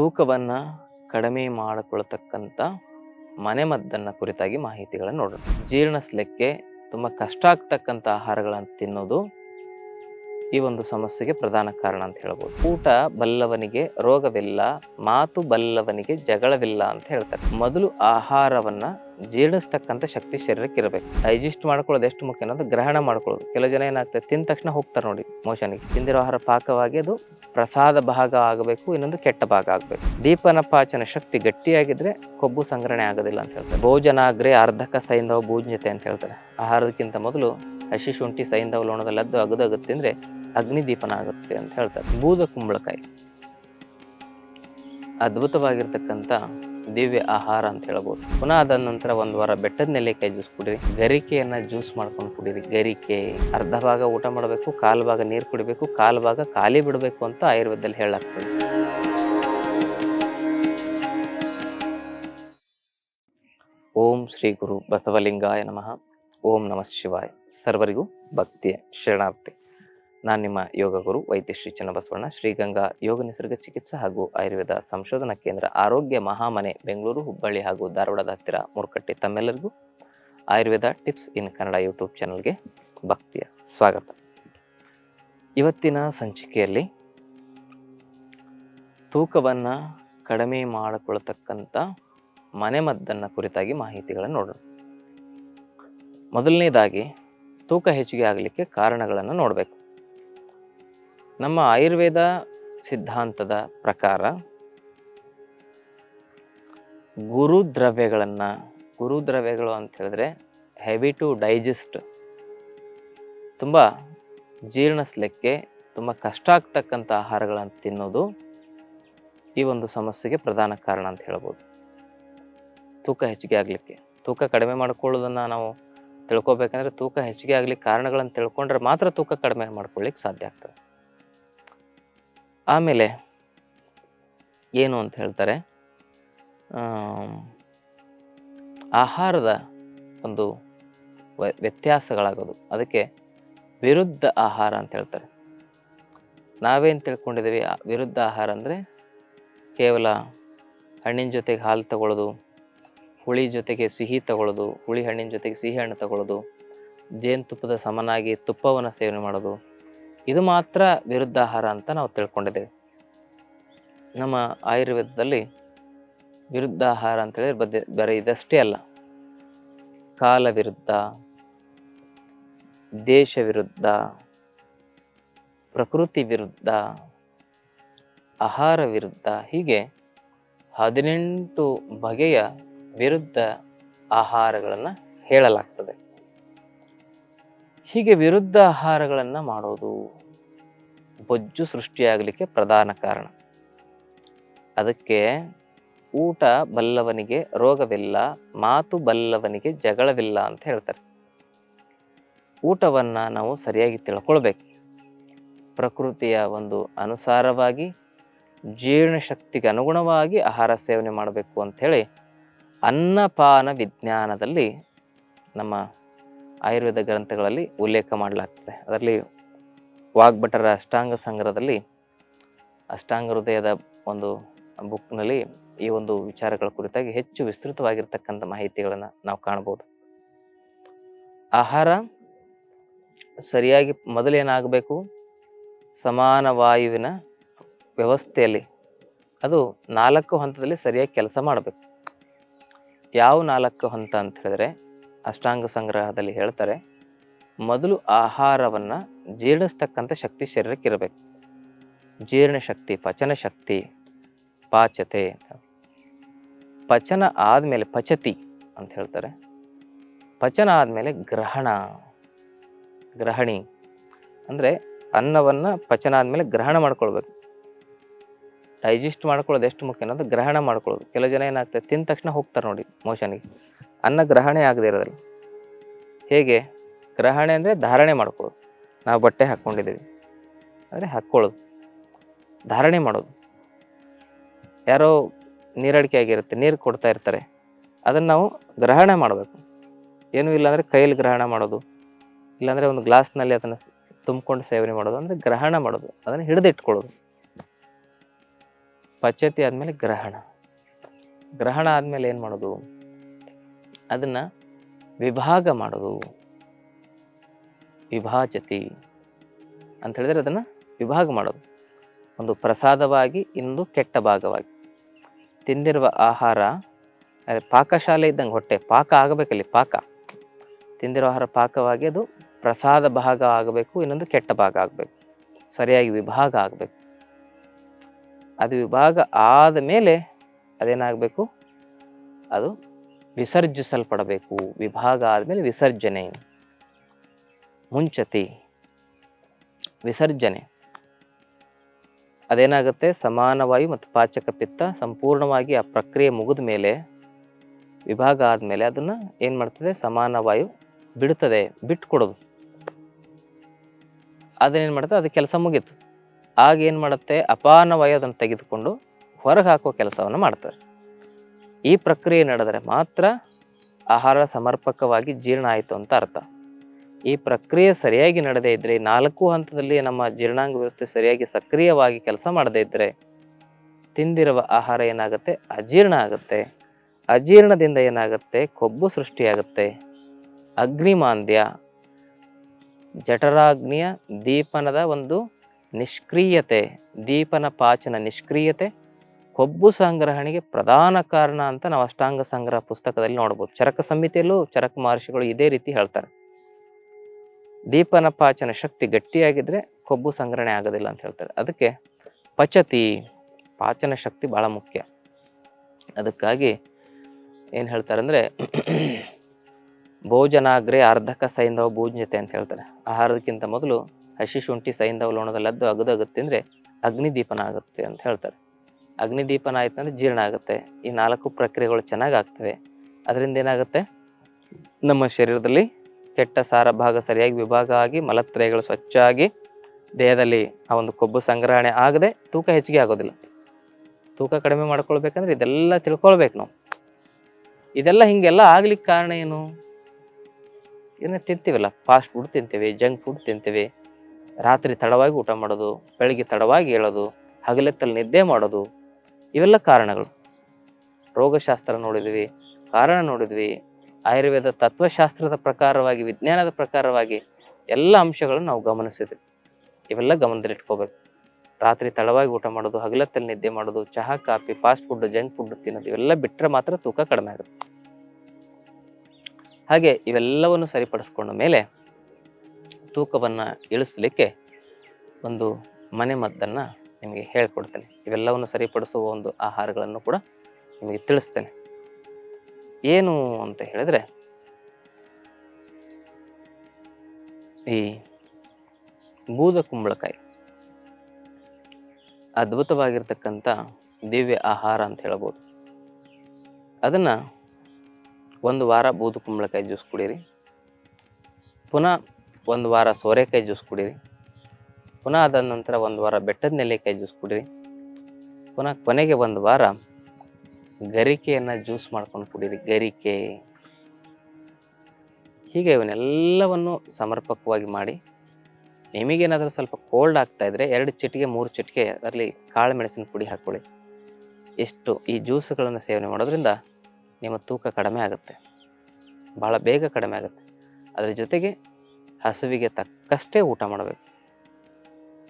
ತೂಕವನ್ನು ಕಡಿಮೆ ಮಾಡಿಕೊಳ್ತಕ್ಕಂಥ ಮನೆಮದ್ದನ್ನು ಕುರಿತಾಗಿ ಮಾಹಿತಿಗಳನ್ನು ನೋಡೋಣ. ಜೀರ್ಣಿಸ್ಲಿಕ್ಕೆ ತುಂಬ ಕಷ್ಟ ಆಗ್ತಕ್ಕಂಥ ಆಹಾರಗಳನ್ನು ತಿನ್ನೋದು ಈ ಒಂದು ಸಮಸ್ಯೆಗೆ ಪ್ರಧಾನ ಕಾರಣ ಅಂತ ಹೇಳ್ಬೋದು. ಊಟ ಬಲ್ಲವನಿಗೆ ರೋಗವಿಲ್ಲ, ಮಾತು ಬಲ್ಲವನಿಗೆ ಜಗಳವಿಲ್ಲ ಅಂತ ಹೇಳ್ತಾರೆ. ಮೊದಲು ಆಹಾರವನ್ನ ಜೀರ್ಣಿಸ್ತಕ್ಕಂಥ ಶಕ್ತಿ ಶರೀರಕ್ಕೆ ಇರಬೇಕು. ಡೈಜೆಸ್ಟ್ ಮಾಡ್ಕೊಳ್ಳೋದು ಎಷ್ಟು ಮುಖ್ಯ ಅನ್ನೋದು ಗ್ರಹಣ ಮಾಡ್ಕೊಳ್ಳೋದು. ಕೆಲವು ಜನ ಏನಾಗ್ತದೆ ತಿಂದ ತಕ್ಷಣ ಹೋಗ್ತಾರೆ ನೋಡಿ ಮೋಷನ್ಗೆ. ತಿಂದಿರೋ ಆಹಾರ ಪಾಕವಾಗಿ ಅದು ಪ್ರಸಾದ ಭಾಗ ಆಗಬೇಕು, ಇನ್ನೊಂದು ಕೆಟ್ಟ ಭಾಗ ಆಗಬೇಕು. ದೀಪನ ಪಾಚನ ಶಕ್ತಿ ಗಟ್ಟಿಯಾಗಿದ್ರೆ ಕೊಬ್ಬು ಸಂಗ್ರಹಣೆ ಆಗೋದಿಲ್ಲ ಅಂತ ಹೇಳ್ತಾರೆ. ಭೋಜನಾಗ್ರೆ ಅರ್ಧಕ ಸೈಂಧವ ಭೂಜ್ಯತೆ ಅಂತ ಹೇಳ್ತಾರೆ. ಆಹಾರಕ್ಕಿಂತ ಮೊದಲು ಹಸಿ ಶುಂಠಿ ಸೈಂಧವ ಲೋಣದಲ್ಲಿ ಅದ್ದು ಅಗದು ಅಂದರೆ ಅಗ್ನಿ ದೀಪನ ಆಗುತ್ತೆ ಅಂತ ಹೇಳ್ತಾರೆ. ಬೂದ ಕುಂಬಳಕಾಯಿ. ಅದ್ಭುತವಾಗಿರ್ತಕ್ಕಂಥ ದಿವ್ಯ ಆಹಾರ ಅಂತ ಹೇಳ್ಬೋದು. ಪುನಃ ಅದಾದ ನಂತರ ಒಂದು ವಾರ ಬೆಟ್ಟದ ನೆಲ್ಲಿಕಾಯಿ ಜ್ಯೂಸ್ ಕುಡೀರಿ. ಗರಿಕೆಯನ್ನ ಜ್ಯೂಸ್ ಮಾಡ್ಕೊಂಡು ಕುಡೀರಿ. ಗರಿಕೆ, ಅರ್ಧ ಭಾಗ ಊಟ ಮಾಡಬೇಕು, ಕಾಲು ಭಾಗ ನೀರು ಕುಡಿಬೇಕು, ಕಾಲು ಭಾಗ ಖಾಲಿ ಬಿಡಬೇಕು ಅಂತ ಆಯುರ್ವೇದದಲ್ಲಿ ಹೇಳಾಗ್ತದೆ ಓಂ ಶ್ರೀ ಗುರು ಬಸವಲಿಂಗಾಯ ನಮಃ. ಓಂ ನಮಃ ಶಿವಾಯ. ಸರ್ವರಿಗೂ ಭಕ್ತಿಯ ಶರಣಾರ್ಥಿ. ನಾನು ನಿಮ್ಮ ಯೋಗ ಗುರು ವೈದ್ಯ ಶ್ರೀ ಚನ್ನಬಸವಣ್ಣ, ಶ್ರೀಗಂಗಾ ಯೋಗ ನಿಸರ್ಗ ಚಿಕಿತ್ಸಾ ಹಾಗೂ ಆಯುರ್ವೇದ ಸಂಶೋಧನಾ ಕೇಂದ್ರ ಆರೋಗ್ಯ ಮಹಾಮನೆ ಬೆಂಗಳೂರು, ಹುಬ್ಬಳ್ಳಿ ಹಾಗೂ ಧಾರವಾಡದ ಹತ್ತಿರ ಮುರುಕಟ್ಟೆ ತಮ್ಮೆಲ್ಲರಿಗೂ Ayurveda tips in Kannada YouTube ಚಾನಲ್ಗೆ ಭಕ್ತಿಯ ಸ್ವಾಗತ. ಇವತ್ತಿನ ಸಂಚಿಕೆಯಲ್ಲಿ ತೂಕವನ್ನು ಕಡಿಮೆ ಮಾಡಿಕೊಳ್ತಕ್ಕಂಥ ಮನೆಮದ್ದನ್ನು ಕುರಿತಾಗಿ ಮಾಹಿತಿಗಳನ್ನು ನೋಡೋಣ. ಮೊದಲನೇದಾಗಿ ತೂಕ ಹೆಚ್ಚಿಗೆ ಆಗಲಿಕ್ಕೆ ಕಾರಣಗಳನ್ನು ನೋಡಬೇಕು. ನಮ್ಮ ಆಯುರ್ವೇದ ಸಿದ್ಧಾಂತದ ಪ್ರಕಾರ ಗುರು ದ್ರವ್ಯಗಳನ್ನು, ಗುರು ಗುರುದ್ರವ್ಯಗಳು ಅಂತ ಹೇಳಿದ್ರೆ ಹೆವಿ ಟು ಡೈಜೆಸ್ಟ್ ತುಂಬ ಜೀರ್ಣಿಸ್ಲಿಕ್ಕೆ ತುಂಬ ಕಷ್ಟ ಆಗ್ತಕ್ಕಂಥ ಆಹಾರಗಳನ್ನು ತಿನ್ನೋದು ಈ ಒಂದು ಸಮಸ್ಯೆಗೆ ಪ್ರಧಾನ ಕಾರಣ ಅಂತ ಹೇಳ್ಬೋದು. ತೂಕ ಹೆಚ್ಚಿಗೆ ಆಗಲಿಕ್ಕೆ, ತೂಕ ಕಡಿಮೆ ಮಾಡ್ಕೊಳ್ಳೋದನ್ನು ನಾವು ತಿಳ್ಕೊಬೇಕಂದ್ರೆ ತೂಕ ಹೆಚ್ಚಿಗೆ ಆಗಲಿಕ್ಕೆ ಕಾರಣಗಳನ್ನು ತಿಳ್ಕೊಂಡ್ರೆ ಮಾತ್ರ ತೂಕ ಕಡಿಮೆ ಮಾಡ್ಕೊಳ್ಳಿಕ್ಕೆ ಸಾಧ್ಯ ಆಗ್ತದೆ. ಆಮೇಲೆ ಏನು ಅಂತ ಹೇಳ್ತಾರೆ? ಆಹಾರದ ಒಂದು ವ್ಯತ್ಯಾಸಗಳಾಗೋದು. ಅದಕ್ಕೆ ವಿರುದ್ಧ ಆಹಾರ ಅಂತ ಹೇಳ್ತಾರೆ. ನಾವೇನು ತಿಳ್ಕೊಂಡಿದ್ದೀವಿ? ವಿರುದ್ಧ ಆಹಾರ ಅಂದರೆ ಕೇವಲ ಹಣ್ಣಿನ ಜೊತೆಗೆ ಹಾಲು ತಗೊಳ್ಳೋದು, ಹುಳಿ ಜೊತೆಗೆ ಸಿಹಿ ತಗೊಳ್ಳೋದು, ಹುಳಿ ಹಣ್ಣಿನ ಜೊತೆಗೆ ಸಿಹಿ ಹಣ್ಣು ತಗೊಳ್ಳೋದು ಜೇನುತುಪ್ಪದ ಸಮನಾಗಿ ತುಪ್ಪವನ್ನು ಸೇವನೆ ಮಾಡೋದು ಇದು ಮಾತ್ರ ವಿರುದ್ಧ ಆಹಾರ ಅಂತ ನಾವು ತಿಳ್ಕೊಂಡಿದ್ದೇವೆ. ನಮ್ಮ ಆಯುರ್ವೇದದಲ್ಲಿ ವಿರುದ್ಧ ಆಹಾರ ಅಂತ ಹೇಳಿದ್ರೆ ಬದ್ದೆ, ಬರೀ ಇದಷ್ಟೇ ಅಲ್ಲ. ಕಾಲ ವಿರುದ್ಧ, ದೇಶ ವಿರುದ್ಧ, ಪ್ರಕೃತಿ ವಿರುದ್ಧ, ಆಹಾರ ವಿರುದ್ಧ, ಹೀಗೆ ಹದಿನೆಂಟು ಬಗೆಯ ವಿರುದ್ಧ ಆಹಾರಗಳನ್ನು ಹೇಳಲಾಗ್ತದೆ. ಹೀಗೆ ವಿರುದ್ಧ ಆಹಾರಗಳನ್ನು ಮಾಡೋದು ಬೊಜ್ಜು ಸೃಷ್ಟಿಯಾಗಲಿಕ್ಕೆ ಪ್ರಧಾನ ಕಾರಣ. ಅದಕ್ಕೆ ಊಟ ಬಲ್ಲವನಿಗೆ ರೋಗವಿಲ್ಲ, ಮಾತು ಬಲ್ಲವನಿಗೆ ಜಗಳವಿಲ್ಲ ಅಂತ ಹೇಳ್ತಾರೆ. ಊಟವನ್ನು ನಾವು ಸರಿಯಾಗಿ ತಿಳ್ಕೊಳ್ಬೇಕು. ಪ್ರಕೃತಿಯ ಒಂದು ಅನುಸಾರವಾಗಿ ಜೀರ್ಣಶಕ್ತಿಗೆ ಅನುಗುಣವಾಗಿ ಆಹಾರ ಸೇವನೆ ಮಾಡಬೇಕು ಅಂಥೇಳಿ ಅನ್ನಪಾನ ವಿಜ್ಞಾನದಲ್ಲಿ ನಮ್ಮ ಆಯುರ್ವೇದ ಗ್ರಂಥಗಳಲ್ಲಿ ಉಲ್ಲೇಖ ಮಾಡಲಾಗ್ತದೆ. ಅದರಲ್ಲಿ ವಾಗ್ಭಟರ ಅಷ್ಟಾಂಗ ಸಂಗ್ರಹದಲ್ಲಿ ಅಷ್ಟಾಂಗ ಹೃದಯದ ಒಂದು ಬುಕ್ನಲ್ಲಿ ಈ ಒಂದು ವಿಚಾರಗಳ ಕುರಿತಾಗಿ ಹೆಚ್ಚು ವಿಸ್ತೃತವಾಗಿರ್ತಕ್ಕಂಥ ಮಾಹಿತಿಗಳನ್ನು ನಾವು ಕಾಣ್ಬೋದು ಆಹಾರ ಸರಿಯಾಗಿ ಮೊದಲೇನಾಗಬೇಕು? ಸಮಾನ ವಾಯುವಿನ ವ್ಯವಸ್ಥೆಯಲ್ಲಿ ಅದು ನಾಲ್ಕು ಹಂತದಲ್ಲಿ ಸರಿಯಾಗಿ ಕೆಲಸ ಮಾಡಬೇಕು. ಯಾವ ನಾಲ್ಕು ಹಂತ ಅಂತ ಹೇಳಿದ್ರೆ ಅಷ್ಟಾಂಗ ಸಂಗ್ರಹದಲ್ಲಿ ಹೇಳ್ತಾರೆ, ಮೊದಲು ಆಹಾರವನ್ನು ಜೀರ್ಣಿಸ್ತಕ್ಕಂಥ ಶಕ್ತಿ ಶರೀರಕ್ಕೆ ಇರಬೇಕು ಜೀರ್ಣ ಶಕ್ತಿ, ಪಚನ ಶಕ್ತಿ, ಪಾಚತೆ. ಪಚನ ಆದಮೇಲೆ ಪಚತಿ ಅಂತ ಹೇಳ್ತಾರೆ. ಪಚನ ಆದಮೇಲೆ ಗ್ರಹಣ, ಗ್ರಹಣಿ. ಅಂದರೆ ಅನ್ನವನ್ನು ಪಚನ ಆದಮೇಲೆ ಗ್ರಹಣ ಮಾಡ್ಕೊಳ್ಬೇಕು. ಡೈಜೆಸ್ಟ್ ಮಾಡ್ಕೊಳ್ಳೋದು ಎಷ್ಟು ಮುಖ್ಯ ಅನ್ನೋದು ಗ್ರಹಣ ಮಾಡ್ಕೊಳ್ಳೋದು. ಕೆಲವು ಜನ ಏನಾಗ್ತದೆ ತಿಂದ ತಕ್ಷಣ ಹೋಗ್ತಾರೆ ನೋಡಿ ಮೋಷನ್ಗೆ. ಅನ್ನ ಗ್ರಹಣೆ ಆಗದೆ ಇರೋದಿಲ್ಲ. ಹೇಗೆ? ಗ್ರಹಣೆ ಅಂದರೆ ಧಾರಣೆ ಮಾಡ್ಕೊಳ್ಳೋದು. ನಾವು ಬಟ್ಟೆ ಹಾಕ್ಕೊಂಡಿದ್ದೀವಿ. ಅಂದರೆ ಹಾಕ್ಕೊಳ್ಳೋದು. ಧಾರಣೆ ಮಾಡೋದು. ಯಾರೋ ನೀರಡಿಕೆ ಆಗಿರುತ್ತೆ ನೀರು ಕೊಡ್ತಾ ಇರ್ತಾರೆ. ಅದನ್ನು ನಾವು ಗ್ರಹಣ ಮಾಡಬೇಕು. ಏನೂ ಇಲ್ಲಾಂದರೆ ಕೈಯಲ್ಲಿ ಗ್ರಹಣ ಮಾಡೋದು. ಇಲ್ಲಾಂದರೆ ಒಂದು ಗ್ಲಾಸ್ನಲ್ಲಿ ಅದನ್ನು ತುಂಬಿಕೊಂಡು ಸೇವನೆ ಮಾಡೋದು. ಅಂದರೆ ಗ್ರಹಣ ಮಾಡೋದು. ಅದನ್ನು ಹಿಡಿದಿಟ್ಕೊಳ್ಳೋದು. ಪಚತಿ ಆದಮೇಲೆ ಗ್ರಹಣ. ಗ್ರಹಣ ಆದಮೇಲೆ ಏನು ಮಾಡೋದು? ಅದನ್ನು ವಿಭಾಗ ಮಾಡೋದು. ವಿಭಾಜತಿ ಅಂತ ಹೇಳಿದ್ರೆ ಅದನ್ನು ವಿಭಾಗ ಮಾಡೋದು. ಒಂದು ಪ್ರಸಾದವಾಗಿ, ಇನ್ನೊಂದು ಕೆಟ್ಟ ಭಾಗವಾಗಿ. ತಿಂದಿರುವ ಆಹಾರ, ಅದೇ ಪಾಕಶಾಲೆ ಇದ್ದಂಗೆ ಹೊಟ್ಟೆ, ಪಾಕ ಆಗಬೇಕಲ್ಲಿ, ಪಾಕ. ತಿಂದಿರುವ ಆಹಾರ ಪಾಕವಾಗಿ ಅದು ಪ್ರಸಾದ ಭಾಗ ಆಗಬೇಕು, ಇನ್ನೊಂದು ಕೆಟ್ಟ ಭಾಗ ಆಗಬೇಕು. ಸರಿಯಾಗಿ ವಿಭಾಗ ಆಗಬೇಕು. ಅದು ವಿಭಾಗ ಆದ ಮೇಲೆ ಅದೇನಾಗಬೇಕು? ಅದು ವಿಸರ್ಜಿಸಲ್ಪಡಬೇಕು. ವಿಭಾಗ ಆದಮೇಲೆ ವಿಸರ್ಜನೆ. ಮುಂಚತಿ. ವಿಸರ್ಜನೆ. ಅದೇನಾಗುತ್ತೆ? ಸಮಾನವಾಯು ಮತ್ತು ಪಾಚಕ ಪಿತ್ತ ಸಂಪೂರ್ಣವಾಗಿ ಆ ಪ್ರಕ್ರಿಯೆ ಮುಗಿದ ಮೇಲೆ ವಿಭಾಗ ಆದಮೇಲೆ ಅದನ್ನು ಏನು ಮಾಡ್ತದೆ? ಸಮಾನವಾಯು ಬಿಡ್ತದೆ. ಬಿಟ್ಕೊಡೋದು. ಅದನ್ನೇನು ಮಾಡುತ್ತೆ ಅದು ಕೆಲಸ ಮುಗೀತು. ಆಗ ಏನು ಮಾಡುತ್ತೆ? ಅಪಾನವಾಯು ಅದನ್ನು ತೆಗೆದುಕೊಂಡು ಹೊರಗೆ ಹಾಕೋ ಕೆಲಸವನ್ನು ಮಾಡ್ತಾರೆ. ಈ ಪ್ರಕ್ರಿಯೆ ನಡೆದರೆ ಮಾತ್ರ ಆಹಾರ ಸಮರ್ಪಕವಾಗಿ ಜೀರ್ಣ ಆಯಿತು ಅಂತ ಅರ್ಥ. ಈ ಪ್ರಕ್ರಿಯೆ ಸರಿಯಾಗಿ ನಡೆದೇ ಇದ್ದರೆ ನಾಲ್ಕು ಹಂತದಲ್ಲಿ ನಮ್ಮ ಜೀರ್ಣಾಂಗ ವ್ಯವಸ್ಥೆ ಸರಿಯಾಗಿ ಸಕ್ರಿಯವಾಗಿ ಕೆಲಸ ಮಾಡದೇ ಇದ್ದರೆ ತಿಂದಿರುವ ಆಹಾರ ಏನಾಗುತ್ತೆ? ಅಜೀರ್ಣ ಆಗುತ್ತೆ. ಅಜೀರ್ಣದಿಂದ ಏನಾಗುತ್ತೆ? ಕೊಬ್ಬು ಸೃಷ್ಟಿಯಾಗುತ್ತೆ. ಅಗ್ನಿಮಾಂದ್ಯ, ಜಠರಾಗ್ನಿಯ ದೀಪನದ ಒಂದು ನಿಷ್ಕ್ರಿಯತೆ, ದೀಪನ ಪಾಚನ ನಿಷ್ಕ್ರಿಯತೆ ಕೊಬ್ಬು ಸಂಗ್ರಹಣೆಗೆ ಪ್ರಧಾನ ಕಾರಣ ಅಂತ ನಾವು ಅಷ್ಟಾಂಗ ಸಂಗ್ರಹ ಪುಸ್ತಕದಲ್ಲಿ ನೋಡ್ಬೋದು. ಚರಕ ಸಂಹಿತೆಯಲ್ಲೂ ಚರಕ ಮಹರ್ಷಿಗಳು ಇದೇ ರೀತಿ ಹೇಳ್ತಾರೆ. ದೀಪನ ಪಾಚನ ಶಕ್ತಿ ಗಟ್ಟಿಯಾಗಿದ್ರೆ ಕೊಬ್ಬು ಸಂಗ್ರಹಣೆ ಆಗೋದಿಲ್ಲ ಅಂತ ಹೇಳ್ತಾರೆ. ಅದಕ್ಕೆ ಪಚತಿ, ಪಾಚನ ಶಕ್ತಿ ಬಹಳ ಮುಖ್ಯ. ಅದಕ್ಕಾಗಿ ಏನು ಹೇಳ್ತಾರೆ ಅಂದರೆ ಭೋಜನಾಗ್ರೆ ಅರ್ಧಕ ಸೈಂಧವ ಭೋಜನತೆ ಅಂತ ಹೇಳ್ತಾರೆ. ಆಹಾರದಕ್ಕಿಂತ ಮೊದಲು ಹಸಿ ಶುಂಠಿ ಸೈಂಧವ ಲೋಣದಲ್ಲಿ ಅದ್ದು ಅಗದು ಅಂದ್ರೆ ಅಗ್ನಿ ಅಗ್ನಿದೀಪನ ಆಗುತ್ತೆ ಅಂತ ಹೇಳ್ತಾರೆ. ಅಗ್ನಿದೀಪನ ಆಯ್ತು ಅಂದ್ರೆ ಜೀರ್ಣ ಆಗುತ್ತೆ. ಈ ನಾಲ್ಕು ಪ್ರಕ್ರಿಯೆಗಳು ಚೆನ್ನಾಗಿ ಆಗ್ತವೆ. ಅದರಿಂದ ಏನಾಗುತ್ತೆ? ನಮ್ಮ ಶರೀರದಲ್ಲಿ ಕೆಟ್ಟ ಸಾರ ಭಾಗ ಸರಿಯಾಗಿ ವಿಭಾಗ ಆಗಿ ಮಲತ್ರಯಗಳು ಸ್ವಚ್ಛವಾಗಿ ದೇಹದಲ್ಲಿ ಆ ಒಂದು ಕೊಬ್ಬು ಸಂಗ್ರಹಣೆ ಆಗದೆ ತೂಕ ಹೆಚ್ಚಿಗೆ ಆಗೋದಿಲ್ಲ. ತೂಕ ಕಡಿಮೆ ಮಾಡ್ಕೊಳ್ಬೇಕಂದ್ರೆ ಇದೆಲ್ಲ ತಿಳ್ಕೊಳ್ಬೇಕು ನಾವು. ಇದೆಲ್ಲ ಹಿಂಗೆಲ್ಲ ಆಗ್ಲಿಕ್ಕೆ ಕಾರಣ ಏನು? ಇದನ್ನ ತಿಂತೀವಲ್ಲ, ಫಾಸ್ಟ್ ಫುಡ್ ತಿಂತೀವಿ, ಜಂಕ್ ಫುಡ್ ತಿಂತೀವಿ. ರಾತ್ರಿ ತಡವಾಗಿ ಊಟ ಮಾಡೋದು, ಬೆಳಿಗ್ಗೆ ತಡವಾಗಿ ಹೇಳೋದು ಹಗಲೆತ್ತಲ್ಲಿ ನಿದ್ದೆ ಮಾಡೋದು ಇವೆಲ್ಲ ಕಾರಣಗಳು. ರೋಗಶಾಸ್ತ್ರ ನೋಡಿದ್ವಿ, ಕಾರಣ ನೋಡಿದ್ವಿ, ಆಯುರ್ವೇದ ತತ್ವಶಾಸ್ತ್ರದ ಪ್ರಕಾರವಾಗಿ, ವಿಜ್ಞಾನದ ಪ್ರಕಾರವಾಗಿ ಎಲ್ಲ ಅಂಶಗಳನ್ನು ನಾವು ಗಮನಿಸಿದ್ವಿ. ಇವೆಲ್ಲ ಗಮನದಲ್ಲಿಟ್ಕೋಬೇಕು. ರಾತ್ರಿ ತಡವಾಗಿ ಊಟ ಮಾಡೋದು, ಹಗಲತ್ತಲ್ಲಿ ನಿದ್ದೆ ಮಾಡೋದು, ಚಹಾ, coffee, fast food, junk food ತಿನ್ನೋದು, ಇವೆಲ್ಲ ಬಿಟ್ಟರೆ ಮಾತ್ರ ತೂಕ ಕಡಿಮೆ ಆಗುತ್ತೆ. ಹಾಗೆ ಇವೆಲ್ಲವನ್ನು ಸರಿಪಡಿಸ್ಕೊಂಡ ಮೇಲೆ ತೂಕವನ್ನು ಇಳಿಸ್ಲಿಕ್ಕೆ ಒಂದು ಮನೆ ಮದ್ದನ್ನು ನಿಮಗೆ ಹೇಳ್ಕೊಡ್ತೇನೆ. ಇವೆಲ್ಲವನ್ನು ಸರಿಪಡಿಸುವ ಒಂದು ಆಹಾರಗಳನ್ನು ಕೂಡ ನಿಮಗೆ ತಿಳಿಸ್ತೇನೆ. ಏನು ಅಂತ ಹೇಳಿದ್ರೆ, ಈ ಬೂದ ಕುಂಬಳಕಾಯಿ ಅದ್ಭುತವಾಗಿರ್ತಕ್ಕಂಥ ದಿವ್ಯ ಆಹಾರ ಅಂತ ಹೇಳ್ಬೋದು. ಅದನ್ನು ಒಂದು ವಾರ ಬೂದು ಕುಂಬಳಕಾಯಿ ಜ್ಯೂಸ್ ಕುಡೀರಿ. ಪುನಃ ಒಂದು ವಾರ ಸೋರೆಕಾಯಿ ಜ್ಯೂಸ್ ಕುಡೀರಿ. ಪುನಃ ಅದಾದ ನಂತರ ಒಂದು ವಾರ ಬೆಟ್ಟದ ನೆಲ್ಲಿಕಾಯಿ ಜ್ಯೂಸ್ ಕುಡಿರಿ. ಪುನಃ ಕೊನೆಗೆ ಒಂದು ವಾರ ಗರಿಕೆಯನ್ನು ಜ್ಯೂಸ್ ಮಾಡ್ಕೊಂಡು ಕುಡೀರಿ, ಗರಿಕೆ. ಹೀಗೆ ಇವನ್ನೆಲ್ಲವನ್ನು ಸಮರ್ಪಕವಾಗಿ ಮಾಡಿ, ನಿಮಗೇನಾದರೂ ಸ್ವಲ್ಪ ಕೋಲ್ಡ್ ಆಗ್ತಾ ಇದ್ರೆ ಎರಡು ಚಿಟಿಕೆ ಮೂರು ಚಿಟಿಕೆ ಅದರಲ್ಲಿ ಕಾಳು ಮೆಣಸಿನ ಪುಡಿ ಹಾಕ್ಕೊಳ್ಳಿ. ಎಷ್ಟು ಈ ಜ್ಯೂಸ್ಗಳನ್ನು ಸೇವನೆ ಮಾಡೋದ್ರಿಂದ ನಿಮ್ಮ ತೂಕ ಕಡಿಮೆ ಆಗುತ್ತೆ. ಭಾಳ ಬೇಗ ಕಡಿಮೆ ಆಗುತ್ತೆ. ಅದರ ಜೊತೆಗೆ ಹಸುವಿಗೆ ತಕ್ಕಷ್ಟೇ ಊಟ ಮಾಡಬೇಕು.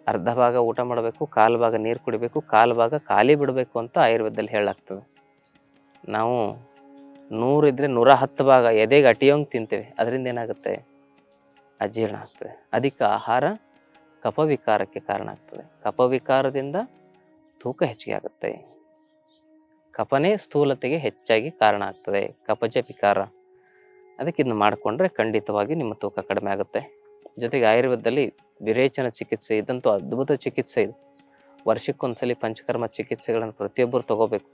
ಅರ್ಧ ಭಾಗ ಊಟ ಮಾಡಬೇಕು, ಕಾಲು ಭಾಗ ನೀರು ಕುಡಿಬೇಕು, ಕಾಲು ಭಾಗ ಖಾಲಿ ಬಿಡಬೇಕು ಅಂತ ಆಯುರ್ವೇದದಲ್ಲಿ ಹೇಳಾಗ್ತದೆ ನಾವು ನೂರಿದ್ರೆ ನೂರ ಹತ್ತು ಭಾಗ ಎದೆಗೆ ಅಟಿಯೋಂಗೆ ತಿಂತೇವೆ, ಅದರಿಂದ ಏನಾಗುತ್ತೆ? ಅಜೀರ್ಣ ಆಗ್ತದೆ. ಅಧಿಕ ಆಹಾರ ಕಪವಿಕಾರಕ್ಕೆ ಕಾರಣ ಆಗ್ತದೆ. ಕಪವಿಕಾರದಿಂದ ತೂಕ ಹೆಚ್ಚಿಗೆ ಆಗುತ್ತೆ. ಕಫನೇ ಸ್ಥೂಲತೆಗೆ ಹೆಚ್ಚಾಗಿ ಕಾರಣ ಆಗ್ತದೆ. ಕಪಜ ವಿಕಾರ ಅದಕ್ಕೆ ಇದನ್ನು ಮಾಡಿಕೊಂಡ್ರೆ ಖಂಡಿತವಾಗಿ ನಿಮ್ಮ ತೂಕ ಕಡಿಮೆ ಆಗುತ್ತೆ. ಜೊತೆಗೆ ಆಯುರ್ವೇದದಲ್ಲಿ ವಿರೇಚನ ಚಿಕಿತ್ಸೆ, ಇದಂತೂ ಅದ್ಭುತ ಚಿಕಿತ್ಸೆ ಇದು. ವರ್ಷಕ್ಕೊಂದ್ಸಲಿ ಪಂಚಕರ್ಮ ಚಿಕಿತ್ಸೆಗಳನ್ನು ಪ್ರತಿಯೊಬ್ಬರು ತಗೋಬೇಕು.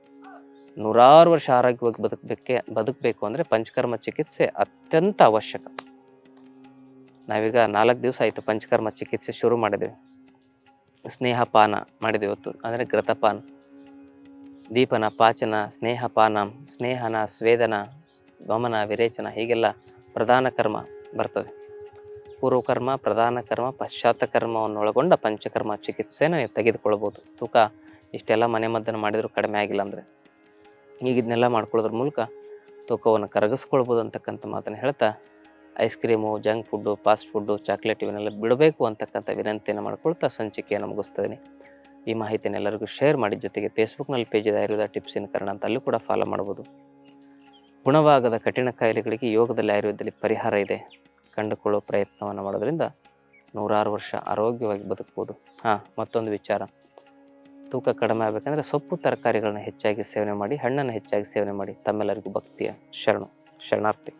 ನೂರಾರು ವರ್ಷ ಆರೋಗ್ಯವಾಗಿ ಬದುಕಬೇಕೆ, ಬದುಕಬೇಕು ಅಂದರೆ ಪಂಚಕರ್ಮ ಚಿಕಿತ್ಸೆ ಅತ್ಯಂತ ಅವಶ್ಯಕ. ನಾವೀಗ ನಾಲ್ಕು ದಿವಸ ಆಯಿತು ಪಂಚಕರ್ಮ ಚಿಕಿತ್ಸೆ ಶುರು ಮಾಡಿದ್ವಿ ಸ್ನೇಹಪಾನ ಮಾಡಿದ್ವಿ ಇವತ್ತು, ಅಂದರೆ ಘೃತಪಾನ. ದೀಪನ, ಪಾಚನ, ಸ್ನೇಹಪಾನ, ಸ್ನೇಹನ, ಸ್ವೇದನ, ಗಮನ, ವಿರೇಚನ, ಹೀಗೆಲ್ಲ ಪ್ರಧಾನ ಕರ್ಮ ಬರ್ತದೆ. ಪೂರ್ವಕರ್ಮ, ಪ್ರಧಾನ ಕರ್ಮ ಪಶ್ಚಾತ್ತ ಕರ್ಮವನ್ನು ಒಳಗೊಂಡ ಪಂಚಕರ್ಮ ಚಿಕಿತ್ಸೆನ ನೀವು ತೆಗೆದುಕೊಳ್ಬೋದು ತೂಕ, ಇಷ್ಟೆಲ್ಲ ಮನೆ ಮದ್ದನ್ನು ಮಾಡಿದರೂ ಕಡಿಮೆ ಆಗಿಲ್ಲ ಅಂದರೆ. ಈಗ ಇದನ್ನೆಲ್ಲ ಮಾಡ್ಕೊಳ್ಳೋದ್ರ ಮೂಲಕ ತೂಕವನ್ನು ಕರಗಿಸ್ಕೊಳ್ಬೋದು ಅಂತಕ್ಕಂಥ ಮಾತನ್ನು ಹೇಳ್ತಾ, ice cream, junk food, fast food, chocolate ಇವನ್ನೆಲ್ಲ ಬಿಡಬೇಕು ಅಂತಕ್ಕಂಥ ವಿನಂತಿಯನ್ನು ಮಾಡ್ಕೊಳ್ತಾ ಸಂಚಿಕೆಯನ್ನು ಮುಗಿಸ್ತಿದ್ದೀನಿ ಈ ಮಾಹಿತಿಯನ್ನು ಎಲ್ಲರಿಗೂ ಶೇರ್ ಮಾಡಿ, ಜೊತೆಗೆ ಫೇಸ್ಬುಕ್ನಲ್ಲಿ page Ayurveda tips in Kannada ಅಂತ ಅಲ್ಲೂ ಕೂಡ ಫಾಲೋ ಮಾಡ್ಬೋದು. ಗುಣವಾಗದ ಕಠಿಣ ಕಾಯಿಲೆಗಳಿಗೆ ಯೋಗದಲ್ಲಿ, ಆಯುರ್ವೇದದಲ್ಲಿ ಪರಿಹಾರ ಇದೆ. ಕಂಡುಕೊಳ್ಳೋ ಪ್ರಯತ್ನವನ್ನು ಮಾಡೋದ್ರಿಂದ ನೂರಾರು ವರ್ಷ ಆರೋಗ್ಯವಾಗಿ ಬದುಕ್ಬೋದು. ಹಾಂ, ಮತ್ತೊಂದು ವಿಚಾರ. ತೂಕ ಕಡಿಮೆ ಆಗಬೇಕಂದ್ರೆ ಸೊಪ್ಪು ತರಕಾರಿಗಳನ್ನ ಹೆಚ್ಚಾಗಿ ಸೇವನೆ ಮಾಡಿ, ಹಣ್ಣನ್ನು ಹೆಚ್ಚಾಗಿ ಸೇವನೆ ಮಾಡಿ ತಮ್ಮೆಲ್ಲರಿಗೂ ಭಕ್ತಿಯ ಶರಣು, ಶರಣಾರ್ಥಿ.